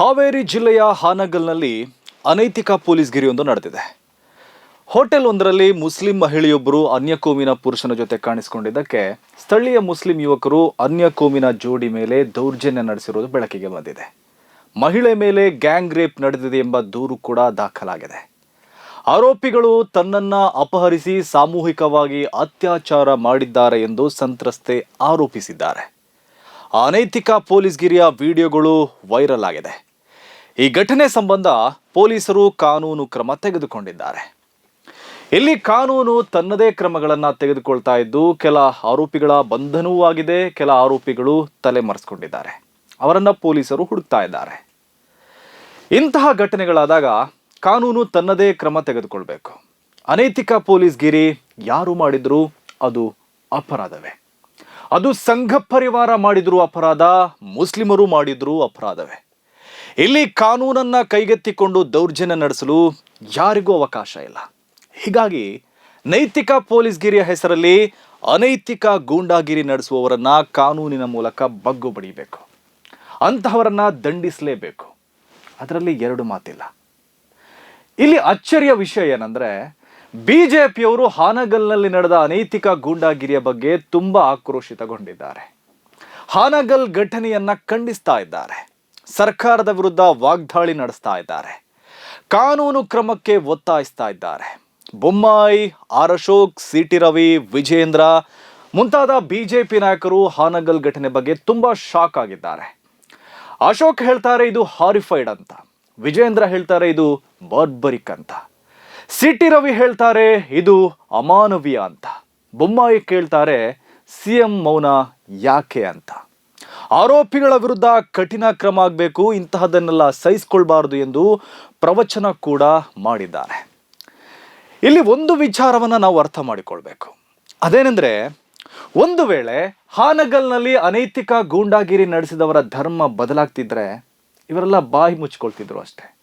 ಹಾವೇರಿ ಜಿಲ್ಲೆಯ ಹಾನಗಲ್ನಲ್ಲಿ ಅನೈತಿಕ ಪೊಲೀಸ್ ಗಿರಿಯೊಂದು ನಡೆದಿದೆ. ಹೋಟೆಲ್ ಒಂದರಲ್ಲಿ ಮುಸ್ಲಿಂ ಮಹಿಳೆಯೊಬ್ಬರು ಅನ್ಯ ಕೋಮಿನ ಪುರುಷನ ಜೊತೆ ಕಾಣಿಸಿಕೊಂಡಿದ್ದಕ್ಕೆ ಸ್ಥಳೀಯ ಮುಸ್ಲಿಂ ಯುವಕರು ಅನ್ಯ ಕೋಮಿನ ಜೋಡಿ ಮೇಲೆ ದೌರ್ಜನ್ಯ ನಡೆಸಿರುವುದು ಬೆಳಕಿಗೆ ಬಂದಿದೆ. ಮಹಿಳೆ ಮೇಲೆ ಗ್ಯಾಂಗ್ ರೇಪ್ ನಡೆದಿದೆ ಎಂಬ ದೂರು ಕೂಡ ದಾಖಲಾಗಿದೆ. ಆರೋಪಿಗಳು ತನ್ನನ್ನ ಅಪಹರಿಸಿ ಸಾಮೂಹಿಕವಾಗಿ ಅತ್ಯಾಚಾರ ಮಾಡಿದ್ದಾರೆ ಎಂದು ಸಂತ್ರಸ್ತೆ ಆರೋಪಿಸಿದ್ದಾರೆ. ಅನೈತಿಕ ಪೊಲೀಸ್ಗಿರಿಯ ವಿಡಿಯೋಗಳು ವೈರಲ್ ಆಗಿದೆ. ಈ ಘಟನೆ ಸಂಬಂಧ ಪೊಲೀಸರು ಕಾನೂನು ಕ್ರಮ ತೆಗೆದುಕೊಂಡಿದ್ದಾರೆ. ಇಲ್ಲಿ ಕಾನೂನು ತನ್ನದೇ ಕ್ರಮಗಳನ್ನು ತೆಗೆದುಕೊಳ್ತಾ ಇದ್ದು, ಕೆಲ ಆರೋಪಿಗಳ ಬಂಧನವೂ ಆಗಿದೆ, ಕೆಲ ಆರೋಪಿಗಳು ತಲೆಮರೆಸಿಕೊಂಡಿದ್ದಾರೆ. ಅವರನ್ನು ಪೊಲೀಸರು ಹುಡುಕ್ತಾ ಇದ್ದಾರೆ. ಇಂತಹ ಘಟನೆಗಳಾದಾಗ ಕಾನೂನು ತನ್ನದೇ ಕ್ರಮ ತೆಗೆದುಕೊಳ್ಬೇಕು. ಅನೈತಿಕ ಪೊಲೀಸ್ ಗಿರಿ ಯಾರು ಮಾಡಿದ್ರು ಅದು ಅಪರಾಧವೇ. ಅದು ಸಂಘ ಪರಿವಾರ ಮಾಡಿದ್ರು ಅಪರಾಧ, ಮುಸ್ಲಿಮರು ಮಾಡಿದ್ರು ಅಪರಾಧವೇ. ಇಲ್ಲಿ ಕಾನೂನನ್ನ ಕೈಗೆತ್ತಿಕೊಂಡು ದೌರ್ಜನ್ಯ ನಡೆಸಲು ಯಾರಿಗೂ ಅವಕಾಶ ಇಲ್ಲ. ಹೀಗಾಗಿ ನೈತಿಕ ಪೊಲೀಸ್ಗಿರಿಯ ಹೆಸರಲ್ಲಿ ಅನೈತಿಕ ಗೂಂಡಾಗಿರಿ ನಡೆಸುವವರನ್ನ ಕಾನೂನಿನ ಮೂಲಕ ಬಗ್ಗು ಬಡಿಬೇಕು. ಅಂತಹವರನ್ನ ದಂಡಿಸಲೇಬೇಕು. ಅದರಲ್ಲಿ ಎರಡು ಮಾತಿಲ್ಲ. ಇಲ್ಲಿ ಅಚ್ಚರಿಯ ವಿಷಯ ಏನಂದ್ರೆ ಪಿಯವರು ಹಾನಗಲ್ನಲ್ಲಿ ನಡೆದ ಅನೈತಿಕ ಗೂಂಡಾಗಿರಿಯ ಬಗ್ಗೆ ತುಂಬಾ ಆಕ್ರೋಶಿತಗೊಂಡಿದ್ದಾರೆ. ಹಾನಗಲ್ ಘಟನೆಯನ್ನ ಖಂಡಿಸ್ತಾ ಇದ್ದಾರೆ. ಸರ್ಕಾರದ ವಿರುದ್ಧ ವಾಗ್ದಾಳಿ ನಡೆಸ್ತಾ ಇದ್ದಾರೆ. ಕಾನೂನು ಕ್ರಮಕ್ಕೆ ಒತ್ತಾಯಿಸ್ತಾ ಇದ್ದಾರೆ. Bommai R Ashok C T Ravi, Vijayendra ಮುಂತಾದ ಬಿಜೆಪಿ ನಾಯಕರು ಹಾನಗಲ್ ಘಟನೆ ಬಗ್ಗೆ ತುಂಬಾ ಶಾಕ್ ಆಗಿದ್ದಾರೆ. ಅಶೋಕ್ ಹೇಳ್ತಾರೆ ಇದು ಹಾರಿಫೈಡ್ ಅಂತ. ವಿಜೇಂದ್ರ ಹೇಳ್ತಾರೆ ಇದು ಬಾರ್ಬರಿಕ್ ಅಂತ. ಸಿ ಟಿ ರವಿ ಹೇಳ್ತಾರೆ ಇದು ಅಮಾನವೀಯ ಅಂತ. ಬೊಮ್ಮಾಯಿ ಕೇಳ್ತಾರೆ, ಸಿಎಂ ಮೌನ ಯಾಕೆ? ಅಂತ. ಆರೋಪಿಗಳ ವಿರುದ್ಧ ಕಠಿಣ ಕ್ರಮ ಆಗಬೇಕು, ಇಂತಹದನ್ನೆಲ್ಲ ಸಹಿಸ್ಕೊಳ್ಬಾರದು ಎಂದು ಪ್ರವಚನ ಕೂಡ ಮಾಡಿದ್ದಾರೆ. ಇಲ್ಲಿ ಒಂದು ವಿಚಾರವನ್ನು ನಾವು ಅರ್ಥ ಮಾಡಿಕೊಳ್ಬೇಕು. ಅದೇನೆಂದರೆ, ಒಂದು ವೇಳೆ ಹಾನಗಲ್ನಲ್ಲಿ ಅನೈತಿಕ ಗೂಂಡಾಗಿರಿ ನಡೆಸಿದವರ ಧರ್ಮ ಬದಲಾಗ್ತಿದ್ರೆ, ಇವರೆಲ್ಲ ಬಾಯಿ ಮುಚ್ಕೊಳ್ತಿದ್ರು ಅಷ್ಟೇ.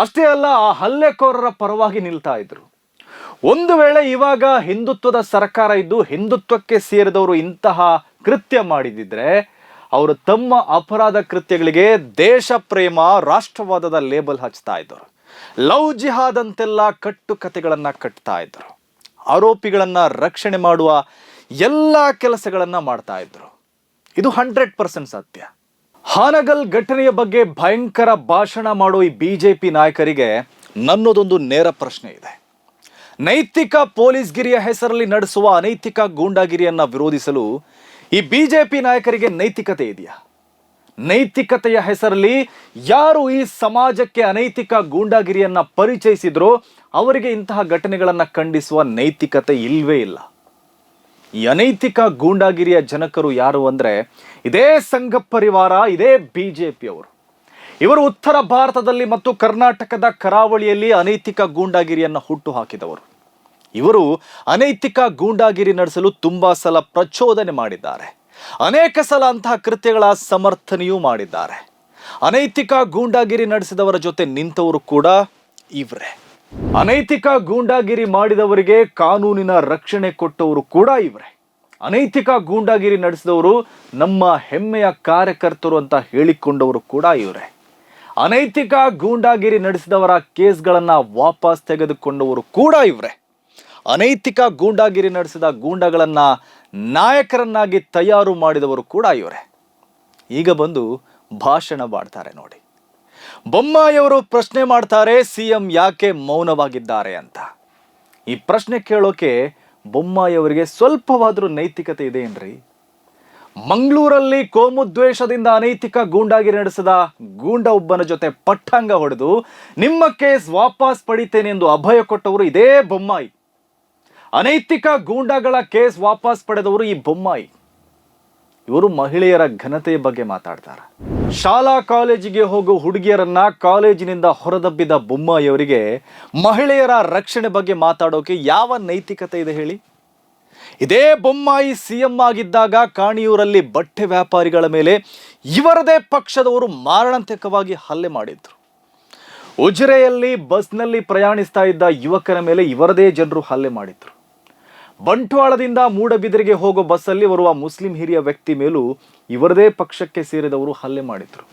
ಅಷ್ಟೇ ಅಲ್ಲ, ಆ ಹಲ್ಲೆಕೋರರ ಪರವಾಗಿ ನಿಲ್ತಾ ಇದ್ರು. ಒಂದು ವೇಳೆ ಇವಾಗ ಹಿಂದುತ್ವದ ಸರ್ಕಾರ ಇದ್ದು ಹಿಂದುತ್ವಕ್ಕೆ ಸೇರಿದವರು ಇಂತಹ ಕೃತ್ಯ ಮಾಡಿದಿದ್ರೆ ಅವರು ತಮ್ಮ ಅಪರಾಧ ಕೃತ್ಯಗಳಿಗೆ ದೇಶ ಪ್ರೇಮ ರಾಷ್ಟ್ರವಾದದ ಲೇಬಲ್ ಹಚ್ತಾ ಇದ್ದರು. ಲವ್ ಜಿಹಾದ್ ಅಂತೆಲ್ಲ ಕಟ್ಟು ಕಥೆಗಳನ್ನು ಕಟ್ತಾ ಇದ್ದರು. ಆರೋಪಿಗಳನ್ನು ರಕ್ಷಣೆ ಮಾಡುವ ಎಲ್ಲ ಕೆಲಸಗಳನ್ನು ಮಾಡ್ತಾ ಇದ್ದರು. ಇದು ಹಂಡ್ರೆಡ್ ಪರ್ಸೆಂಟ್ ಸತ್ಯ. ಹಾನಗಲ್ ಘಟನೆಯ ಬಗ್ಗೆ ಭಯಂಕರ ಭಾಷಣ ಮಾಡೋ ಈ ಬಿಜೆಪಿ ನಾಯಕರಿಗೆ ನನ್ನದೊಂದು ನೇರ ಪ್ರಶ್ನೆ ಇದೆ. ನೈತಿಕ ಪೊಲೀಸ್ಗಿರಿಯ ಹೆಸರಲ್ಲಿ ನಡೆಸುವ ಅನೈತಿಕ ಗೂಂಡಾಗಿರಿಯನ್ನು ವಿರೋಧಿಸಲು ಈ ಬಿಜೆಪಿ ನಾಯಕರಿಗೆ ನೈತಿಕತೆ ಇದೆಯಾ? ನೈತಿಕತೆಯ ಹೆಸರಲ್ಲಿ ಯಾರು ಈ ಸಮಾಜಕ್ಕೆ ಅನೈತಿಕ ಗೂಂಡಾಗಿರಿಯನ್ನ ಪರಿಚಯಿಸಿದ್ರೋ ಅವರಿಗೆ ಇಂತಹ ಘಟನೆಗಳನ್ನು ಖಂಡಿಸುವ ನೈತಿಕತೆ ಇಲ್ವೇ ಇಲ್ಲ. ಈ ಅನೈತಿಕ ಗೂಂಡಾಗಿರಿಯ ಜನಕರು ಯಾರು ಅಂದ್ರೆ ಇದೇ ಸಂಘ ಪರಿವಾರ, ಇದೇ ಬಿ ಜೆ ಬಿಜೆಪಿಯವರು ಇವರು ಉತ್ತರ ಭಾರತದಲ್ಲಿ ಮತ್ತು ಕರ್ನಾಟಕದ ಕರಾವಳಿಯಲ್ಲಿ ಅನೈತಿಕ ಗೂಂಡಾಗಿರಿಯನ್ನು ಹುಟ್ಟು ಹಾಕಿದವರು. ಇವರು ಅನೈತಿಕ ಗೂಂಡಾಗಿರಿ ನಡೆಸಲು ತುಂಬಾ ಸಲ ಪ್ರಚೋದನೆ ಮಾಡಿದ್ದಾರೆ. ಅನೇಕ ಸಲ ಅಂತಹ ಕೃತ್ಯಗಳ ಸಮರ್ಥನೆಯೂ ಮಾಡಿದ್ದಾರೆ. ಅನೈತಿಕ ಗೂಂಡಾಗಿರಿ ನಡೆಸಿದವರ ಜೊತೆ ನಿಂತವರು ಕೂಡ ಇವರೇ. ಅನೈತಿಕ ಗೂಂಡಾಗಿರಿ ಮಾಡಿದವರಿಗೆ ಕಾನೂನಿನ ರಕ್ಷಣೆ ಕೊಟ್ಟವರು ಕೂಡ ಇವರೇ. ಅನೈತಿಕ ಗೂಂಡಾಗಿರಿ ನಡೆಸಿದವರು ನಮ್ಮ ಹೆಮ್ಮೆಯ ಕಾರ್ಯಕರ್ತರು ಅಂತ ಹೇಳಿಕೊಂಡವರು ಕೂಡ ಇವರೇ. ಅನೈತಿಕ ಗೂಂಡಾಗಿರಿ ನಡೆಸಿದವರ ಕೇಸ್ಗಳನ್ನು ವಾಪಸ್ ತೆಗೆದುಕೊಂಡವರು ಕೂಡ ಇವರೇ. ಅನೈತಿಕ ಗೂಂಡಾಗಿರಿ ನಡೆಸಿದ ಗೂಂಡಗಳನ್ನ ನಾಯಕರನ್ನಾಗಿ ತಯಾರು ಮಾಡಿದವರು ಕೂಡ ಇವರೇ. ಈಗ ಬಂದು ಭಾಷಣ ಮಾಡ್ತಾರೆ ನೋಡಿ. ಬೊಮ್ಮಾಯಿಯವರು ಪ್ರಶ್ನೆ ಮಾಡ್ತಾರೆ, ಸಿಎಂ ಯಾಕೆ ಮೌನವಾಗಿದ್ದಾರೆ ಅಂತ? ಈ ಪ್ರಶ್ನೆ ಕೇಳೋಕೆ ಬೊಮ್ಮಾಯಿಯವರಿಗೆ ಸ್ವಲ್ಪವಾದರೂ ನೈತಿಕತೆ ಇದೆ ಏನ್ರಿ? ಮಂಗಳೂರಲ್ಲಿ ಕೋಮುದ್ವೇಷದಿಂದ ಅನೈತಿಕ ಗೂಂಡಾಗಿರಿ ನಡೆಸಿದ ಗೂಂಡ ಒಬ್ಬನ ಜೊತೆ ಪಟ್ಟಂಗ ಹೊಡೆದು ನಿಮ್ಮ ಕೇಸ್ ವಾಪಸ್ ಪಡಿತೇನೆ ಎಂದು ಅಭಯ ಕೊಟ್ಟವರು ಇದೇ ಬೊಮ್ಮಾಯಿ. ಅನೈತಿಕ ಗೂಂಡಾಗಳ ಕೇಸ್ ವಾಪಸ್ ಪಡೆದವರು ಈ ಬೊಮ್ಮಾಯಿ. ಇವರು ಮಹಿಳೆಯರ ಘನತೆಯ ಬಗ್ಗೆ ಮಾತಾಡ್ತಾರೆ. ಶಾಲಾ ಕಾಲೇಜಿಗೆ ಹೋಗೋ ಹುಡುಗಿಯರನ್ನ ಕಾಲೇಜಿನಿಂದ ಹೊರದಬ್ಬಿದ ಬೊಮ್ಮಾಯಿಯವರಿಗೆ ಮಹಿಳೆಯರ ರಕ್ಷಣೆ ಬಗ್ಗೆ ಮಾತಾಡೋಕೆ ಯಾವ ನೈತಿಕತೆ ಇದೆ ಹೇಳಿ? ಇದೇ ಬೊಮ್ಮಾಯಿ ಸಿಎಂ ಆಗಿದ್ದಾಗ ಕಾಣಿಯೂರಲ್ಲಿ ಬಟ್ಟೆ ವ್ಯಾಪಾರಿಗಳ ಮೇಲೆ ಇವರದೇ ಪಕ್ಷದವರು ಮಾರಣಾಂತಿಕವಾಗಿ ಹಲ್ಲೆ ಮಾಡಿದ್ರು. ಉಜಿರೆಯಲ್ಲಿ ಬಸ್ನಲ್ಲಿ ಪ್ರಯಾಣಿಸ್ತಾ ಇದ್ದ ಯುವಕರ ಮೇಲೆ ಇವರದೇ ಜನರು ಹಲ್ಲೆ ಮಾಡಿದ್ರು. ಬಂಟ್ವಾಳದಿಂದ ಮೂಡಬಿದಿರೆಗೆ ಹೋಗೋ ಬಸ್ಸಲ್ಲಿ ಬರುವ ಮುಸ್ಲಿಂ ಹಿರಿಯ ವ್ಯಕ್ತಿ ಮೇಲೂ ಇವರದೇ ಪಕ್ಷಕ್ಕೆ ಸೇರಿದವರು ಹಲ್ಲೆ ಮಾಡಿದ್ರು.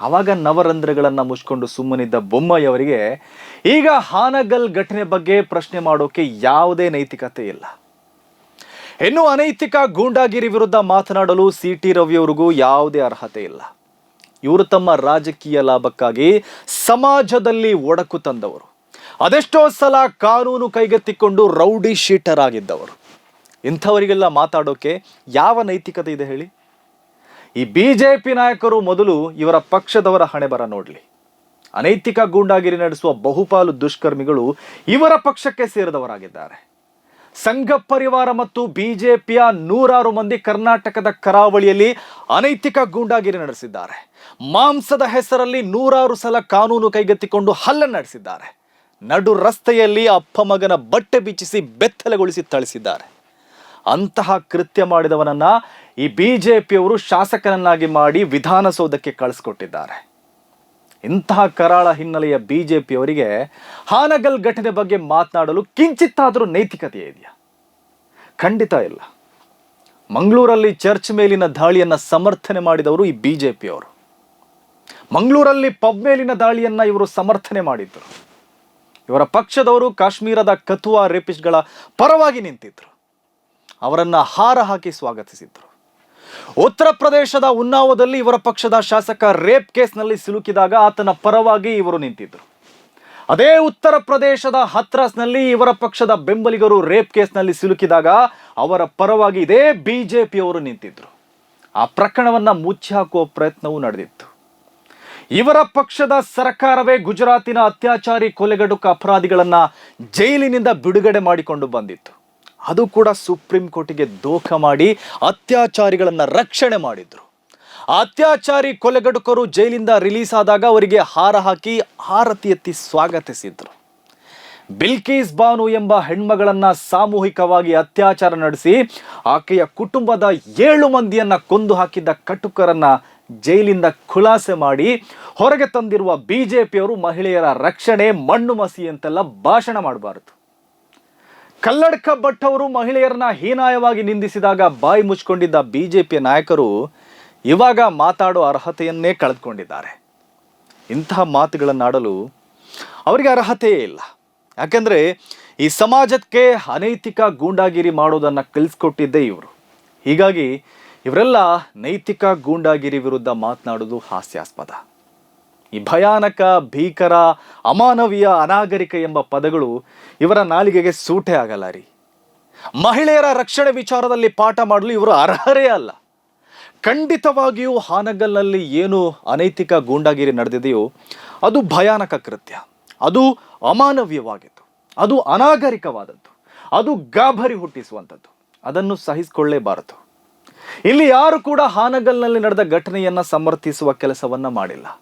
ಆವಾಗ ನವರಂಧ್ರಗಳನ್ನು ಮುಚ್ಕೊಂಡು ಸುಮ್ಮನಿದ್ದ ಬೊಮ್ಮಯ್ಯವರಿಗೆ ಈಗ ಹಾನಗಲ್ ಘಟನೆ ಬಗ್ಗೆ ಪ್ರಶ್ನೆ ಮಾಡೋಕೆ ಯಾವುದೇ ನೈತಿಕತೆ ಇಲ್ಲ. ಇನ್ನು ಅನೈತಿಕ ಗೂಂಡಾಗಿರಿ ವಿರುದ್ಧ ಮಾತನಾಡಲು ಸಿ ಟಿ ರವಿಯವರಿಗೂ ಯಾವುದೇ ಅರ್ಹತೆ ಇಲ್ಲ. ಇವರು ತಮ್ಮ ರಾಜಕೀಯ ಲಾಭಕ್ಕಾಗಿ ಸಮಾಜದಲ್ಲಿ ಒಡಕು ತಂದವರು. ಅದೆಷ್ಟೋ ಸಲ ಕಾನೂನು ಕೈಗೆತ್ತಿಕೊಂಡು ರೌಡಿ ಶೀಟರ್ ಆಗಿದ್ದವರು ಇಂಥವರಿಗೆಲ್ಲ ಮಾತಾಡೋಕೆ ಯಾವ ನೈತಿಕತೆ ಇದೆ ಹೇಳಿ? ಈ ಬಿ ಜೆ ಪಿ ನಾಯಕರು ಮೊದಲು ಇವರ ಪಕ್ಷದವರ ಹಣೆ ಬರ ನೋಡ್ಲಿ. ಅನೈತಿಕ ಗೂಂಡಾಗಿರಿ ನಡೆಸುವ ಬಹುಪಾಲು ದುಷ್ಕರ್ಮಿಗಳು ಇವರ ಪಕ್ಷಕ್ಕೆ ಸೇರಿದವರಾಗಿದ್ದಾರೆ. ಸಂಘ ಪರಿವಾರ ಮತ್ತು ಬಿಜೆಪಿಯ ನೂರಾರು ಮಂದಿ ಕರ್ನಾಟಕದ ಕರಾವಳಿಯಲ್ಲಿ ಅನೈತಿಕ ಗೂಂಡಾಗಿರಿ ನಡೆಸಿದ್ದಾರೆ. ಮಾಂಸದ ಹೆಸರಲ್ಲಿ ನೂರಾರು ಸಲ ಕಾನೂನು ಕೈಗೆತ್ತಿಕೊಂಡು ಹಲ್ಲೆ ನಡೆಸಿದ್ದಾರೆ. ನಡು ರಸ್ತೆಯಲ್ಲಿ ಅಪ್ಪ ಮಗನ ಬಟ್ಟೆ ಬಿಚ್ಚಿಸಿ ಬೆತ್ತಲೆಗೊಳಿಸಿ ಥಳಿಸಿದ್ದಾರೆ. ಅಂತಹ ಕೃತ್ಯ ಮಾಡಿದವನನ್ನ ಈ ಬಿ ಜೆ ಪಿಯವರು ಶಾಸಕನನ್ನಾಗಿ ಮಾಡಿ ವಿಧಾನಸೌಧಕ್ಕೆ ಕಳಿಸ್ಕೊಟ್ಟಿದ್ದಾರೆ. ಇಂತಹ ಕರಾಳ ಹಿನ್ನೆಲೆಯ ಬಿ ಜೆ ಪಿಯವರಿಗೆ ಹಾನಗಲ್ ಘಟನೆ ಬಗ್ಗೆ ಮಾತನಾಡಲು ಕಿಂಚಿತ್ತಾದರೂ ನೈತಿಕತೆ ಇದೆಯಾ? ಖಂಡಿತ ಇಲ್ಲ. ಮಂಗಳೂರಲ್ಲಿ ಚರ್ಚ್ ಮೇಲಿನ ದಾಳಿಯನ್ನ ಸಮರ್ಥನೆ ಮಾಡಿದವರು ಈ ಬಿ ಜೆ ಪಿಯವರು ಮಂಗಳೂರಲ್ಲಿ ಪಬ್ ಮೇಲಿನ ದಾಳಿಯನ್ನ ಇವರು ಸಮರ್ಥನೆ ಮಾಡಿದ್ರು. ಇವರ ಪಕ್ಷದವರು ಕಾಶ್ಮೀರದ ಕಥುವಾ ರೇಪಿಸ್ಟ್ಗಳ ಪರವಾಗಿ ನಿಂತಿದ್ದರು ಅವರನ್ನು ಹಾರ ಹಾಕಿ ಸ್ವಾಗತಿಸಿದ್ರು. ಉತ್ತರ ಪ್ರದೇಶದ ಉನ್ನಾವದಲ್ಲಿ ಇವರ ಪಕ್ಷದ ಶಾಸಕ ರೇಪ್ ಕೇಸ್ನಲ್ಲಿ ಸಿಲುಕಿದಾಗ ಆತನ ಪರವಾಗಿ ಇವರು ನಿಂತಿದ್ದರು ಅದೇ ಉತ್ತರ ಪ್ರದೇಶದ ಹತ್ರಾಸ್ನಲ್ಲಿ ಇವರ ಪಕ್ಷದ ಬೆಂಬಲಿಗರು ರೇಪ್ ಕೇಸ್ನಲ್ಲಿ ಸಿಲುಕಿದಾಗ ಅವರ ಪರವಾಗಿ ಇದೇ ಅವರು ನಿಂತಿದ್ದರು ಆ ಪ್ರಕರಣವನ್ನು ಮುಚ್ಚಿ ಹಾಕುವ ಪ್ರಯತ್ನವೂ ನಡೆದಿತ್ತು. ಇವರ ಪಕ್ಷದ ಸರ್ಕಾರವೇ ಗುಜರಾತಿನ ಅತ್ಯಾಚಾರಿ ಕೊಲೆಗಡುಕ ಅಪರಾಧಿಗಳನ್ನ ಜೈಲಿನಿಂದ ಬಿಡುಗಡೆ ಮಾಡಿಕೊಂಡು ಬಂದಿತ್ತು. ಅದು ಕೂಡ ಸುಪ್ರೀಂ ಕೋರ್ಟಿಗೆ ದೋಖ ಮಾಡಿ ಅತ್ಯಾಚಾರಿಗಳನ್ನ ರಕ್ಷಣೆ ಮಾಡಿದ್ರು. ಅತ್ಯಾಚಾರಿ ಕೊಲೆಗಡುಕರು ಜೈಲಿಂದ ರಿಲೀಸ್ ಆದಾಗ ಅವರಿಗೆ ಹಾರ ಹಾಕಿ ಆರತಿ ಎತ್ತಿ ಸ್ವಾಗತಿಸಿದ್ರು. ಬಿಲ್ಕೀಸ್ ಬಾನು ಎಂಬ ಹೆಣ್ಮಗಳನ್ನ ಸಾಮೂಹಿಕವಾಗಿ ಅತ್ಯಾಚಾರ ನಡೆಸಿ ಆಕೆಯ ಕುಟುಂಬದ ಏಳು ಮಂದಿಯನ್ನ ಕೊಂದು ಹಾಕಿದ್ದ ಕಟುಕರನ್ನ ಜೈಲಿಂದ ಖುಲಾಸೆ ಮಾಡಿ ಹೊರಗೆ ತಂದಿರುವ ಬಿ ಜೆ ಪಿಯವರು ಮಹಿಳೆಯರ ರಕ್ಷಣೆ, ಮಣ್ಣು ಮಸಿ ಅಂತೆಲ್ಲ ಭಾಷಣ ಮಾಡಬಾರದು. ಕಲ್ಲಡ್ಕ ಭಟ್ ಅವರು ಮಹಿಳೆಯರನ್ನ ಹೀನಾಯವಾಗಿ ನಿಂದಿಸಿದಾಗ ಬಾಯಿ ಮುಚ್ಕೊಂಡಿದ್ದ ಪಿಯ ನಾಯಕರು ಇವಾಗ ಮಾತಾಡೋ ಅರ್ಹತೆಯನ್ನೇ ಕಳೆದುಕೊಂಡಿದ್ದಾರೆ. ಇಂತಹ ಮಾತುಗಳನ್ನಾಡಲು ಅವರಿಗೆ ಅರ್ಹತೆಯೇ ಇಲ್ಲ. ಯಾಕೆಂದರೆ ಈ ಸಮಾಜಕ್ಕೆ ಅನೈತಿಕ ಗೂಂಡಾಗಿರಿ ಮಾಡೋದನ್ನ ಕಲಿಸ್ಕೊಟ್ಟಿದ್ದೇ ಇವರು. ಹೀಗಾಗಿ ಇವರೆಲ್ಲ ನೈತಿಕ ಗೂಂಡಾಗಿರಿ ವಿರುದ್ಧ ಮಾತನಾಡೋದು ಹಾಸ್ಯಾಸ್ಪದ. ಈ ಭಯಾನಕ, ಭೀಕರ, ಅಮಾನವೀಯ, ಅನಾಗರಿಕ ಎಂಬ ಪದಗಳು ಇವರ ನಾಲಿಗೆಗೆ ಸೂಟೇ ಆಗಲ್ಲ ರೀ. ಮಹಿಳೆಯರ ರಕ್ಷಣೆ ವಿಚಾರದಲ್ಲಿ ಪಾಠ ಮಾಡಲು ಇವರು ಅರ್ಹರೇ ಅಲ್ಲ. ಖಂಡಿತವಾಗಿಯೂ ಹಾನಗಲ್ನಲ್ಲಿ ಏನು ಅನೈತಿಕ ಗೂಂಡಾಗಿರಿ ನಡೆದಿದೆಯೋ, ಅದು ಭಯಾನಕ ಕೃತ್ಯ. ಅದು ಅಮಾನವೀಯವಾಗಿತ್ತು. ಅದು ಅನಾಗರಿಕವಾದದ್ದು. ಅದು ಗಾಬರಿ ಹುಟ್ಟಿಸುವಂಥದ್ದು. ಅದನ್ನು ಸಹಿಸಿಕೊಳ್ಳೇಬಾರದು ಇಲ್ಲಿ ಯಾರು ಕೂಡ ಹಾನಗಲ್ನಲ್ಲಿ ನಡೆದ ಘಟನೆಯನ್ನ ಸಮರ್ಥಿಸುವ ಕೆಲಸವನ್ನ ಮಾಡಿಲ್ಲ.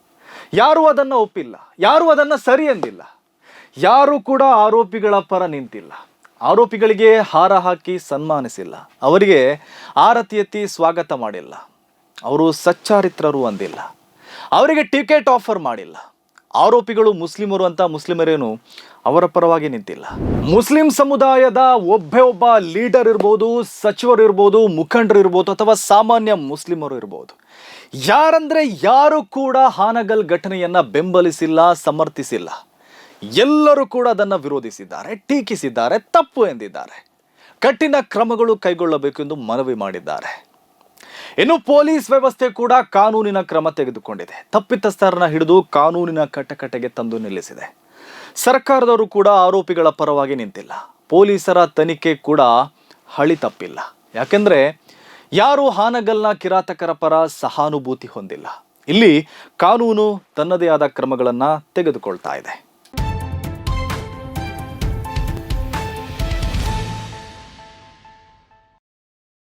ಯಾರು ಅದನ್ನ ಒಪ್ಪಿಲ್ಲ. ಯಾರು ಅದನ್ನ ಸರಿ ಎಂದಿಲ್ಲ. ಯಾರು ಕೂಡ ಆರೋಪಿಗಳ ಪರ ನಿಂತಿಲ್ಲ. ಆರೋಪಿಗಳಿಗೆ ಹಾರ ಹಾಕಿ ಸನ್ಮಾನಿಸಿಲ್ಲ. ಅವರಿಗೆ ಆರತಿ ಎತ್ತಿ ಸ್ವಾಗತ ಮಾಡಿಲ್ಲ. ಅವರು ಸಚ್ಚಾರಿತ್ರರು ಅಂದಿಲ್ಲ. ಅವರಿಗೆ ಟಿಕೆಟ್ ಆಫರ್ ಮಾಡಿಲ್ಲ. ಆರೋಪಿಗಳು ಮುಸ್ಲಿಮರು ಅಂತ ಮುಸ್ಲಿಮರೇನು ಅವರ ಪರವಾಗಿ ನಿಂತಿಲ್ಲ. ಮುಸ್ಲಿಂ ಸಮುದಾಯದ ಒಬ್ಬೇ ಒಬ್ಬ ಲೀಡರ್ ಇರ್ಬೋದು, ಸಚಿವರು ಇರ್ಬೋದು, ಮುಖಂಡರು ಇರ್ಬೋದು ಅಥವಾ ಸಾಮಾನ್ಯ ಮುಸ್ಲಿಮರು ಇರ್ಬೋದು. ಯಾರಂದ್ರೆ ಯಾರು ಕೂಡ ಹಾನಗಲ್ ಘಟನೆಯನ್ನ ಬೆಂಬಲಿಸಿಲ್ಲ, ಸಮರ್ಥಿಸಿಲ್ಲ. ಎಲ್ಲರೂ ಕೂಡ ಅದನ್ನು ವಿರೋಧಿಸಿದ್ದಾರೆ, ಟೀಕಿಸಿದ್ದಾರೆ, ತಪ್ಪು ಎಂದಿದ್ದಾರೆ. ಕಠಿಣ ಕ್ರಮಗಳು ಕೈಗೊಳ್ಳಬೇಕು ಎಂದು ಮನವಿ ಮಾಡಿದ್ದಾರೆ. ಇನ್ನು ಪೊಲೀಸ್ ವ್ಯವಸ್ಥೆ ಕೂಡ ಕಾನೂನಿನ ಕ್ರಮ ತೆಗೆದುಕೊಂಡಿದೆ. ತಪ್ಪಿತಸ್ಥರನ್ನ ಹಿಡಿದು ಕಾನೂನಿನ ಕಟಕಟೆಗೆ ತಂದು ನಿಲ್ಲಿಸಿದೆ. ಸರ್ಕಾರದವರು ಕೂಡ ಆರೋಪಿಗಳ ಪರವಾಗಿ ನಿಂತಿಲ್ಲ. ಪೊಲೀಸರ ತನಿಖೆ ಕೂಡ ಹಳಿ ತಪ್ಪಿಲ್ಲ. ಯಾಕೆಂದ್ರೆ ಯಾರು ಹಾನಗಲ್ನ ಕಿರಾತಕರ ಪರ ಸಹಾನುಭೂತಿ ಹೊಂದಿಲ್ಲ. ಇಲ್ಲಿ ಕಾನೂನು ತನ್ನದೇ ಆದ ಕ್ರಮಗಳನ್ನು ತೆಗೆದುಕೊಳ್ತಾ ಇದೆ.